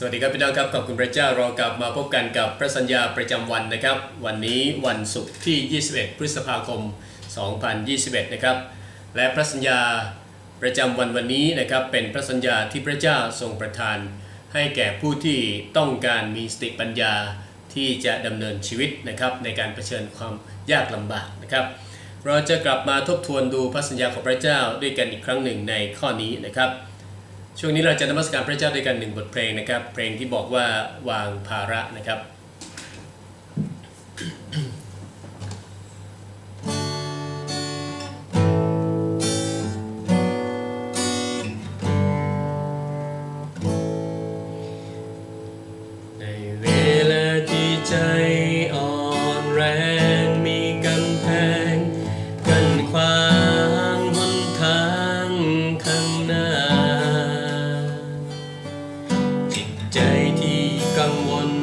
สวัสดีครับพี่น้องครับขอบคุณพระเจ้าเรากลับมาพบกันกับพระสัญญาประจำวันนะครับ วันนี้วันศุกร์ที่ 21 พฤษภาคม 2021 นะครับ และพระสัญญาประจำวันวันนี้นะครับ เป็นพระสัญญาที่พระเจ้าทรงประทาน ให้แก่ผู้ที่ต้องการมีสติปัญญาที่จะดำเนินชีวิตนะครับ ในการเผชิญความยากลำบากนะครับ เราจะกลับมาทบทวนดูพระสัญญาของพระเจ้าด้วยกันอีกครั้งหนึ่งในข้อนี้นะครับ ช่วงนี้เราจะนมัสการพระเจ้าด้วยกันหนึ่งบทเพลงนะครับ เพลงที่บอกว่าวางภาระนะครับ ใจที่กังวล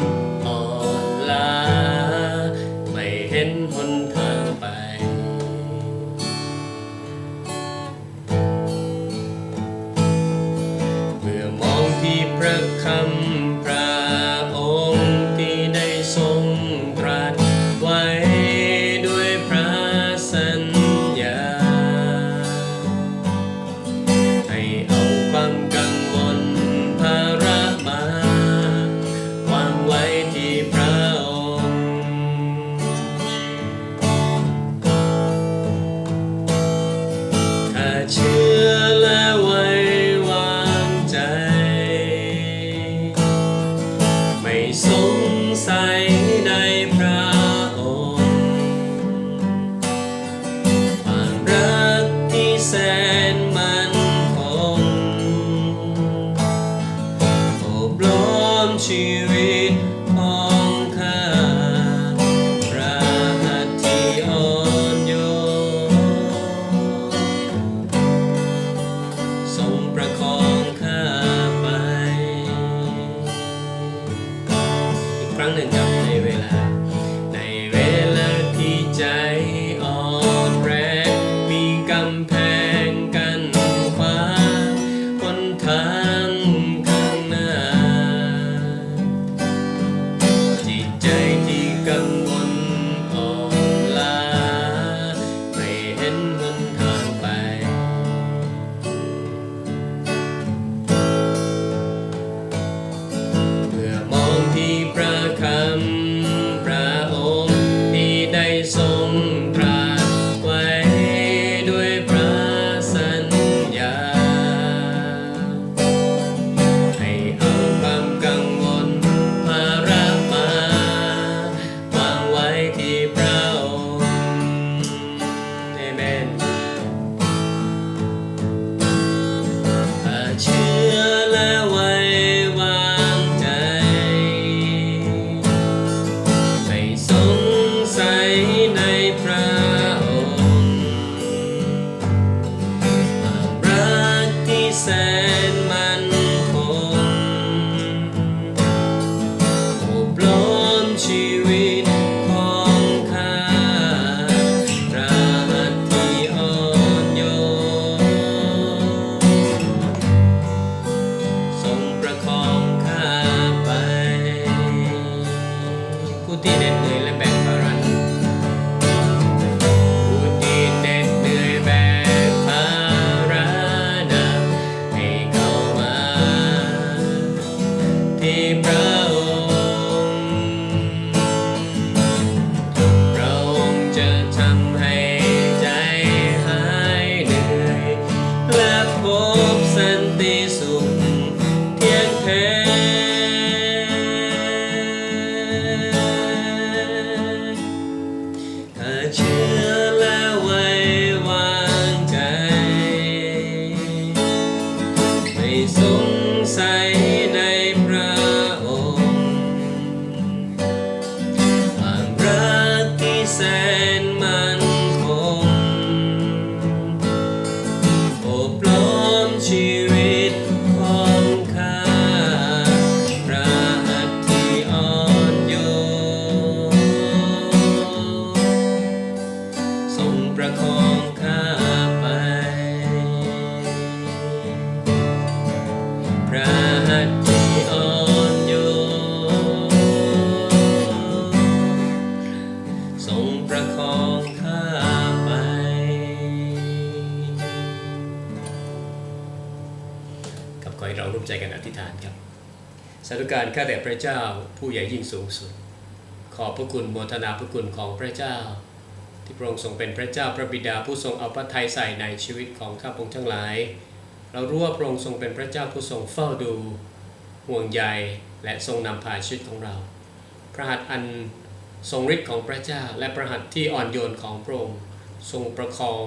ชีวิต เราร่วมใจกันอธิษฐานครับสาธุการข้าแต่พระเจ้าผู้ใหญ่ยิ่งสูงสุด ขอบพระคุณโมทนาพระคุณของพระเจ้า ที่พระองค์ทรงเป็นพระเจ้าพระบิดาผู้ทรงเอาพระทัยใส่ในชีวิตของข้าพงทั้งหลาย เรารู้ว่าพระองค์ทรงเป็นพระเจ้าผู้ทรงเฝ้าดู ห่วงใยและทรงนำพาชีวิตของเรา พระหัตถ์อันทรงฤทธิ์ของพระเจ้าและพระหัตถ์ที่อ่อนโยนของพระองค์ทรงประคอง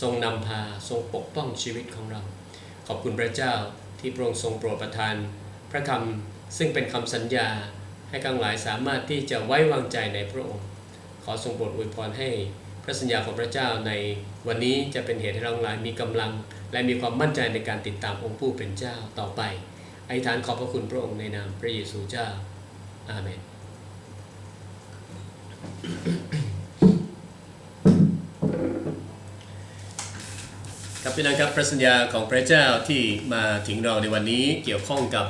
ทรงนำพา ทรงปกป้องชีวิตของเรา ขอบคุณพระเจ้า ที่พระองค์ทรงโปรดประทาน พระคำซึ่งเป็นคำสัญญาให้ทั้งหลายสามารถที่จะไว้วางใจในพระองค์ ขอทรงโปรดอวยพรให้พระสัญญาของพระเจ้าในวันนี้จะเป็นเหตุให้เราหลายมีกำลัง และมีความมั่นใจในการติดตามองค์ผู้เป็นเจ้าต่อไปอธิษฐานขอบพระคุณพระองค์ในนามพระเยซูเจ้าอาเมน ครับพี่น้องครับพระสัญญาของพระเจ้าที่มาถึงเราในวันนี้เกี่ยวข้องกับ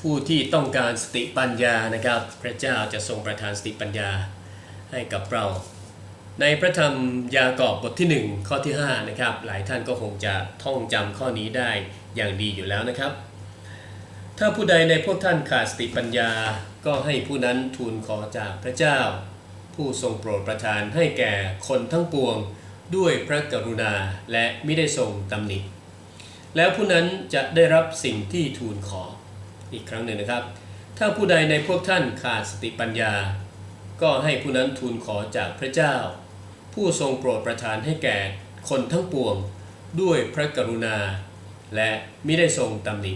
ผู้ที่ต้องการสติปัญญานะครับ พระเจ้าจะทรงประทานสติปัญญาให้กับเรา ในพระธรรมยากอบบทที่ 1 ข้อที่ 5 นะครับ หลายท่านก็คงจะท่องจำข้อนี้ได้อย่างดีอยู่แล้วนะครับ ถ้าผู้ใดในพวกท่านขาดสติปัญญาก็ให้ผู้นั้นทูลขอจากพระเจ้า ผู้ทรงโปรดประทานให้แก่คนทั้งปวง ด้วยพระกรุณาและไม่ได้ทรงตำหนิ แล้วผู้นั้นจะได้รับสิ่งที่ทูลขออีกครั้งหนึ่งนะครับ ถ้าผู้ใดในพวกท่านขาดสติปัญญา ก็ให้ผู้นั้นทูลขอจากพระเจ้า ผู้ทรงโปรดประทานให้แก่คนทั้งปวงด้วยพระกรุณา และไม่ได้ทรงตำหนิ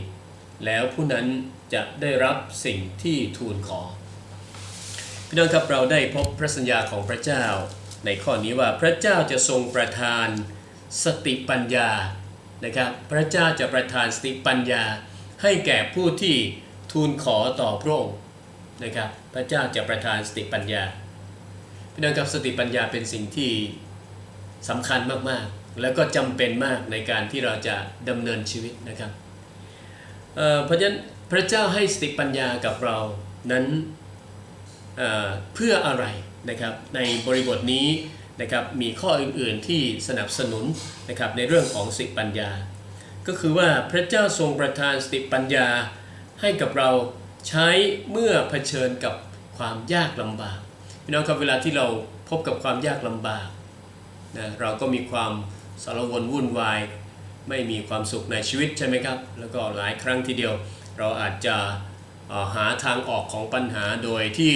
แล้วผู้นั้นจะได้รับสิ่งที่ทูลขอพี่น้องครับเราได้พบพระสัญญาของพระเจ้า ในข้อนี้ว่าพระเจ้าจะทรงประทานสติปัญญานะครับพระเจ้าจะประทานสติปัญญา ให้แก่ผู้ที่ทูลขอต่อพระองค์นะครับพระเจ้าจะประทานสติปัญญาพี่น้องครับสติปัญญาเป็นสิ่งที่สำคัญมากๆ แล้วก็จำเป็นมากในการที่เราจะดำเนินชีวิตนะครับเเพราะฉะนั้นพระเจ้าให้สติปัญญากับเรานั้นเเพื่ออะไร นะครับในบริบทนี้นะครับมีข้ออื่นๆที่สนับสนุนนะครับในเรื่องของสติปัญญา ก็คือว่าพระเจ้าทรงประทานสติปัญญาให้กับเราใช้เมื่อเผชิญกับความยากลำบากพี่น้องครับเวลาที่เราพบกับความยากลำบากนะเราก็มีความสารวนวุ่นวาย ไม่มีความสุขในชีวิตใช่ไหมครับ แล้วก็หลายครั้งทีเดียว เราอาจจะหาทางออกของปัญหาโดยที่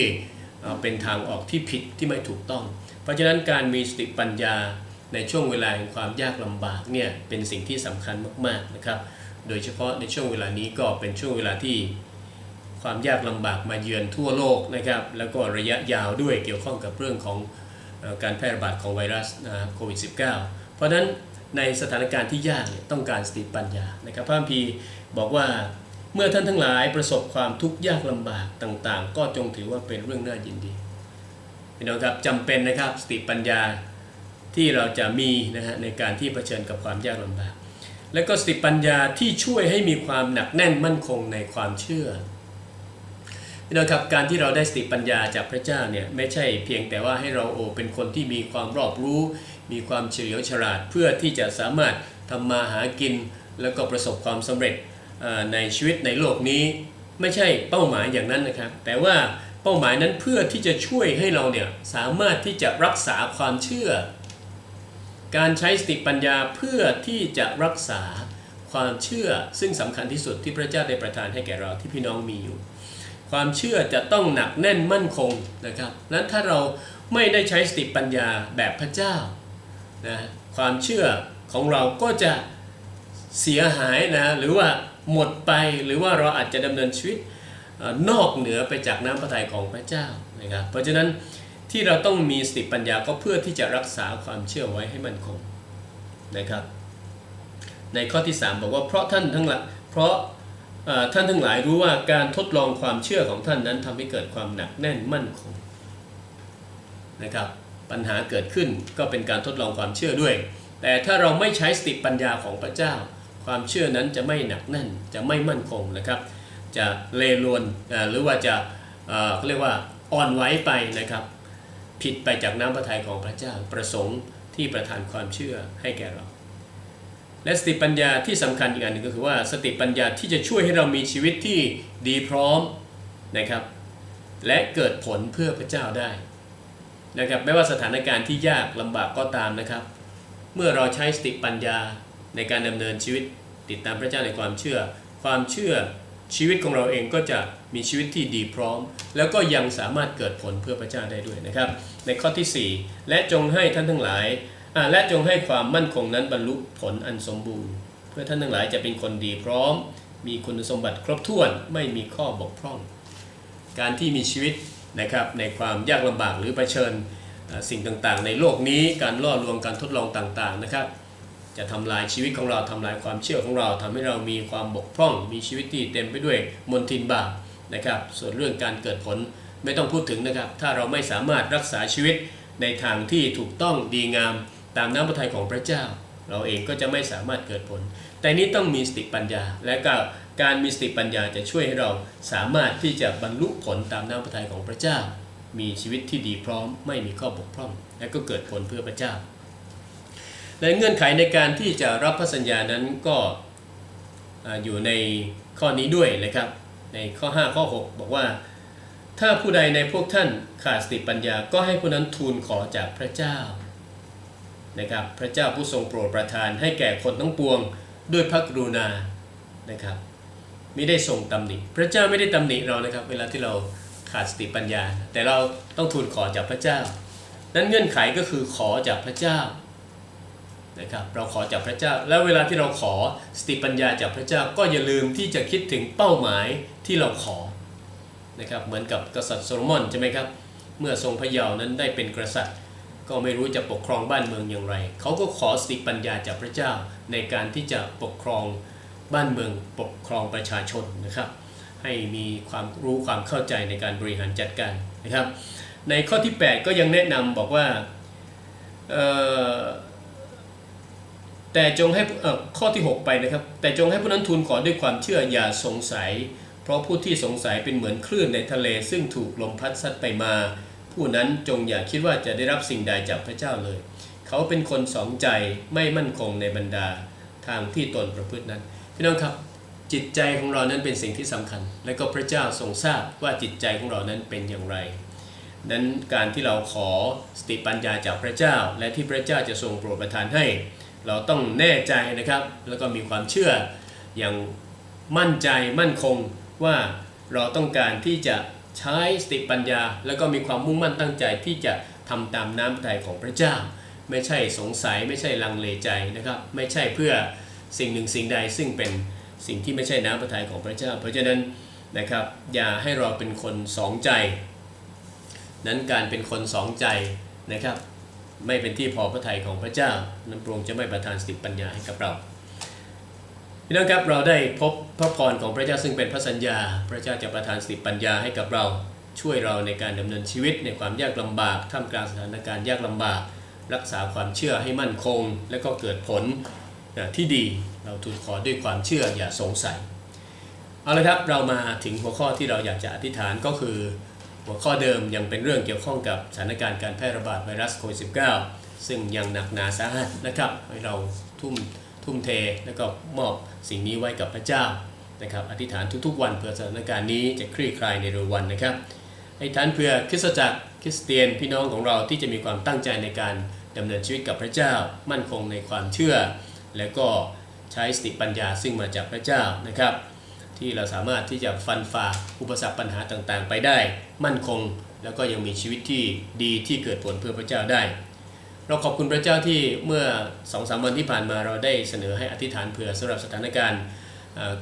เป็นทางออกที่ผิดที่ไม่ถูกต้อง เพราะฉะนั้นการมีสติปัญญาในช่วงเวลาแห่งความยากลำบากเนี่ยเป็นสิ่งที่สำคัญมากๆนะครับ โดยเฉพาะในช่วงเวลานี้ก็เป็นช่วงเวลาที่ความยากลำบากมาเยือนทั่วโลกนะครับ แล้วก็ระยะยาวด้วยเกี่ยวข้องกับเรื่องของการแพร่ระบาดของไวรัสโควิด -19 เพราะฉะนั้นในสถานการณ์ที่ยากต้องการสติปัญญานะครับพระคัมภีร์บอกว่า เมื่อท่านทั้งหลายประสบความทุกข์ยากลำบากต่างๆ ก็จงถือว่าเป็นเรื่องน่ายินดีพี่น้องครับจำเป็นนะครับสติปัญญาที่เราจะมีนะฮะในการที่เผชิญกับความยากลำบาก และก็สติปัญญาที่ช่วยให้มีความหนักแน่นมั่นคงในความเชื่อพี่น้องครับการที่เราได้สติปัญญาจากพระเจ้าเนี่ยไม่ใช่เพียงแต่ว่าให้เราโอเป็นคนที่มีความรอบรู้ มีความเฉลียวฉลาดเพื่อที่จะสามารถทำมาหากิน แล้วก็ประสบความสำเร็จ ในชีวิตในโลกนี้ไม่ใช่เป้าหมายอย่างนั้นนะครับ แต่ว่าเป้าหมายนั้นเพื่อที่จะช่วยให้เราเนี่ยสามารถที่จะรักษาความเชื่อ การใช้สติปัญญาเพื่อที่จะรักษาความเชื่อ ซึ่งสำคัญที่สุดที่พระเจ้าได้ประทานให้แก่เราที่พี่น้องมีอยู่ ความเชื่อจะต้องหนักแน่นมั่นคงนะครับนั้นถ้าเราไม่ได้ใช้สติปัญญาแบบพระเจ้านะความเชื่อของเราก็จะเสียหายนะหรือว่า หมดไปหรือว่าเราอาจจะดำเนินชีวิตนอกเหนือไปจากน้ำพระทัยของพระเจ้านะครับเพราะฉะนั้นที่เราต้องมีสติปัญญาก็เพื่อที่จะรักษาความเชื่อไว้ให้มั่นคงนะครับ ในข้อที่ 3 บอกว่าเพราะท่านทั้งหลายเพราะท่านทั้งหลายรู้ว่าการทดลองความเชื่อของท่านนั้นทำให้เกิดความหนักแน่นมั่นคงนะครับปัญหาเกิดขึ้นก็เป็นการทดลองความเชื่อด้วย แต่ถ้าเราไม่ใช้สติปัญญาของพระเจ้า ความเชื่อนั้นจะไม่หนักแน่นจะไม่มั่นคงนะครับ จะเลรวนหรือว่าจะเเขาเรียกว่าอ่อนไหวไปนะครับ ผิดไปจากน้ำพระทัยของพระเจ้าประสงค์ที่ประทานความเชื่อให้แก่เรา และสติปัญญาที่สำคัญอีกอันหนึ่งก็คือว่าสติปัญญาที่จะช่วยให้เรามีชีวิตที่ดีพร้อมนะครับ และเกิดผลเพื่อพระเจ้าได้นะครับไม่ว่าสถานการณ์ที่ยากลำบากก็ตามนะครับ เมื่อเราใช้สติปัญญา ในการดำเนินชีวิตติดตามพระเจ้าในความเชื่อ ความเชื่อชีวิตของเราเองก็จะมีชีวิตที่ดีพร้อม แล้วก็ยังสามารถเกิดผลเพื่อพระเจ้าได้ด้วยนะครับ ในข้อที่ 4 และจงให้ท่านทั้งหลายและจงให้ความมั่นคงนั้นบรรลุผลอันสมบูรณ์ เพื่อท่านทั้งหลายจะเป็นคนดีพร้อม มีคุณสมบัติครบถ้วนไม่มีข้อบกพร่อง การที่มีชีวิตนะครับในความยากลำบากหรือเผชิญสิ่งต่างๆ ในโลกนี้การล่อลวงการทดลองต่างๆนะครับ จะทำลายชีวิตของเราทำลายความเชื่อของเราทำให้เรามีความบกพร่อง มีชีวิตที่เต็มไปด้วยมลทินบาปนะครับ ส่วนเรื่องการเกิดผลไม่ต้องพูดถึงนะครับ ถ้าเราไม่สามารถรักษาชีวิตในทางที่ถูกต้องดีงามตามน้ำพระทัยของพระเจ้า เราเองก็จะไม่สามารถเกิดผล แต่นี้ต้องมีสติปัญญา และก็การมีสติปัญญาจะช่วยให้เราสามารถที่จะบรรลุผลตามน้ำพระทัยของพระเจ้า มีชีวิตที่ดีพร้อมไม่มีข้อบกพร่อง และก็เกิดผลเพื่อพระเจ้า และเงื่อนไขในการที่จะรับพระสัญญานั้นก็ออยู่ในข้อนี้ด้วยนะครับ ในข้อ 5 ข้อ 6 บอกว่า ถ้าผู้ใดในพวกท่านขาดสติปัญญาก็ให้ผู้นั้นทูลขอจากพระเจ้านะครับพระเจ้าผู้ทรงโปรดประทานให้แก่คนทั้งปวงด้วยพระกรุณานะครับไม่ได้ทรงตำหนิ พระเจ้าไม่ได้ตำหนิเรานะครับ เวลาที่เราขาดสติปัญญา แต่เราต้องทูลขอจากพระเจ้า นั้นเงื่อนไขก็คือขอจากพระเจ้า นะครับเราขอจากพระเจ้า แล้วเวลาที่เราขอสติปัญญาจากพระเจ้าก็อย่าลืมที่จะคิดถึงเป้าหมายที่เราขอนะครับเหมือนกับกษัตริย์โซโลมอนใช่ไหมครับเมื่อทรงพระเยาว์นั้นได้เป็นกษัตริย์ ก็ไม่รู้จะปกครองบ้านเมืองอย่างไร เขาก็ขอสติปัญญาจากพระเจ้าในการที่จะปกครองบ้านเมืองปกครองประชาชนนะครับ ให้มีความรู้ความเข้าใจในการบริหารจัดการนะครับ ในข้อที่ 8 ก็ยังแนะนำบอกว่า แต่จงให้ข้อที่ 6 ไปนะครับ แต่จงให้ผู้นั้นทูลขอด้วยความเชื่ออย่าสงสัย เพราะผู้ที่สงสัยเป็นเหมือนคลื่นในทะเล ซึ่งถูกลมพัดซัดไปมา ผู้นั้นจงอย่าคิดว่าจะได้รับสิ่งใดจากพระเจ้าเลย เขาเป็นคนสองใจไม่มั่นคงในบรรดาทางที่ตนประพฤตินั้น พี่น้องครับจิตใจของเรานั้นเป็นสิ่งที่สำคัญ และก็พระเจ้าทรงทราบว่าจิตใจของเรานั้นเป็นอย่างไร นั้นการที่เราขอสติปัญญาจากพระเจ้า และที่พระเจ้าจะทรงโปรดประทานให้ เราต้องแน่ใจนะครับ แล้วก็มีความเชื่ออย่างมั่นใจมั่นคงว่าเราต้องการที่จะใช้สติปัญญา แล้วก็มีความมุ่งมั่นตั้งใจที่จะทำตามน้ำพระทัยของพระเจ้า ไม่ใช่สงสัยไม่ใช่ลังเลใจนะครับ ไม่ใช่เพื่อสิ่งหนึ่งสิ่งใดซึ่งเป็นสิ่งที่ไม่ใช่น้ำพระทัยของพระเจ้า เพราะฉะนั้นนะครับอย่าให้เราเป็นคนสองใจ นั้นการเป็นคนสองใจนะครับ ไม่เป็นที่พอพระทัยของพระเจ้า นั้นพระองค์จะไม่ประทานสติปัญญาให้กับเราพี่น้องครับเราได้พบพระพรของพระเจ้าซึ่งเป็นพระสัญญา พระเจ้าจะประทานสติปัญญาให้กับเราช่วยเราในการดำเนินชีวิตในความยากลำบากท่ามกลางสถานการณ์ยากลำบาก รักษาความเชื่อให้มั่นคง และก็เกิดผลที่ดีเราทูลขอด้วยความเชื่ออย่าสงสัยเอาละครับเรามาถึงหัวข้อที่เราอยากจะอธิษฐานก็คือ หัวข้อเดิมยังเป็นเรื่องเกี่ยวข้องกับสถานการณ์การแพร่ระบาดไวรัสโควิด -19 ซึ่งยังหนักหนาสาหัสนะครับให้เราทุ่มทุ่มเทแล้วก็มอบสิ่งนี้ไว้กับพระเจ้านะครับอธิษฐานทุกๆ วันเพื่อสถานการณ์นี้จะคลี่คลายในเร็ววันนะครับอธิษฐานเพื่อคริสตจักรคริสเตียนพี่น้องของเราที่จะมีความตั้งใจในการดำเนินชีวิตกับพระเจ้า มั่นคงในความเชื่อ แล้วก็ใช้สติปัญญาซึ่งมาจากพระเจ้านะครับ ที่เราสามารถที่จะฟันฝ่าอุปสรรคปัญหาต่างๆ ไปได้มั่นคง แล้วก็ยังมีชีวิตที่ดีที่เกิดผลเพื่อพระเจ้าได้ เราขอบคุณพระเจ้าที่เมื่อ2องสามวันที่ผ่านมาเราได้เสนอให้อธิษฐานเผื่อสำหรับสถานการณ์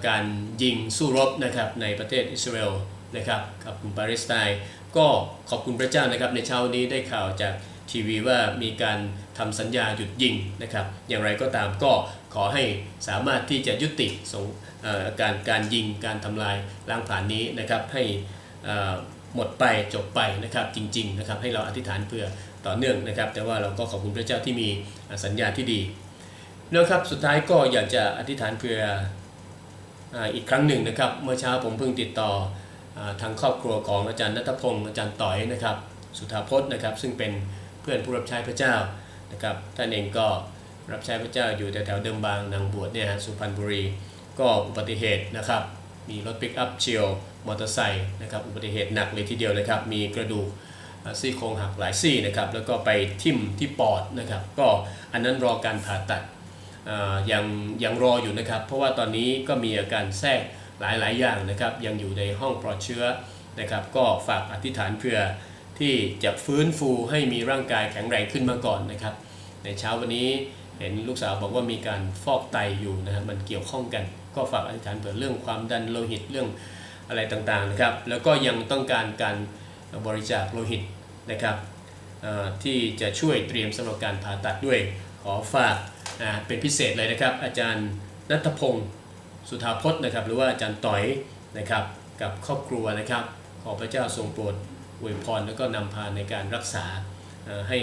การยิงสู้รบนะครับในประเทศอิสราเอลนะครับกับกลุ่มปาเลสไตน์ก็ขอบคุณพระเจ้านะครับในเช้านี้ได้ข่าวจากทีวีว่ามีการทำสัญญาหยุดยิงนะครับ อย่างไรก็ตามก็ขอให้สามารถที่จะยุติสง การการยิงการทำลายล้างผลาญนี้นะครับให้หมดไปจบไปนะครับจริงๆนะครับให้เราอธิษฐานเพื่อต่อเนื่องนะครับ แต่ว่าเราก็ขอบคุณพระเจ้าที่มีสัญญาที่ดีนะครับสุดท้ายก็อยากจะอธิษฐานเพื่ออ,อีกครั้งหนึ่งนะครับเมื่อเช้าผมเพิ่งติดต่ออทางครอบครัวของอาจารย์นัทพงศ์อาจารย์ต่อยนะครับ สุธาพจน์นะครับ ซึ่งเป็นเพื่อนผู้รับใช้พระเจ้านะครับท่านเองก็รับใช้พระเจ้าอยู่แถวๆเดิมบางนางบวชเนี่ยสุพรรณบุรี ก็อุบัติเหตุนะครับ มีรถปิกอัพเฉียวมอเตอร์ไซค์นะครับอุบัติเหตุหนักเลยทีเดียวนะครับ มีกระดูกซี่โครงหักหลายซี่นะครับแล้วก็ไปทิ่มที่ปอดนะครับ ก็อันนั้นรอการผ่าตัดอ่ายังยังรออยู่นะครับ เพราะว่าตอนนี้ก็มีอาการแทรกหลายๆ อย่างนะครับ ยังอยู่ในห้องปลอดเชื้อนะครับ ก็ฝากอธิษฐานเพื่อที่จะฟื้นฟูให้มีร่างกายแข็งแรงขึ้นมาก่อนนะครับ ในเช้าวันนี้เห็นลูกสาวบอกว่ามีการฟอกไตอยู่นะครับมันเกี่ยวข้องกัน ก็ฝากอธิษฐานเผื่อเรื่องความดันโลหิตเรื่องอะไรต่างๆนะครับ แล้วก็ยังต้องการการบริจาคโลหิตนะครับที่จะช่วยเตรียมสำหรับการผ่าตัดด้วยขอฝากเป็นพิเศษเลยนะครับ อาจารย์นัทพงศ์สุธาพจน์นะครับ หรือว่าอาจารย์ต่อยนะครับกับครอบครัวนะครับ ขอพระเจ้าทรงโปรดอวยพรแล้วก็นำพาในการรักษาให้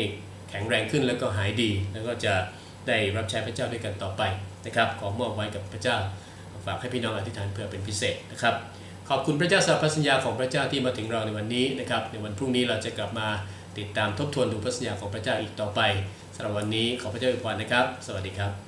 แข็งแรงขึ้นแล้วก็หายดี แล้วก็จะได้รับใช้พระเจ้าด้วยกันต่อไปนะครับ ขอมอบไว้กับพระเจ้า ฝากให้พี่น้องอธิษฐานเพื่อเป็นพิเศษนะครับ ขอบคุณพระเจ้าสำหรัพสัญญาของพระเจ้าที่มาถึงเราในวันนี้นะครับ ในวันพรุ่งนี้เราจะกลับมาติดตามทบทวนดูพระสัญญาของพระเจ้าอีกต่อไปสำหรับวันนี้ขอพระเจ้าอวยพรนะครับ สวัสดีครับ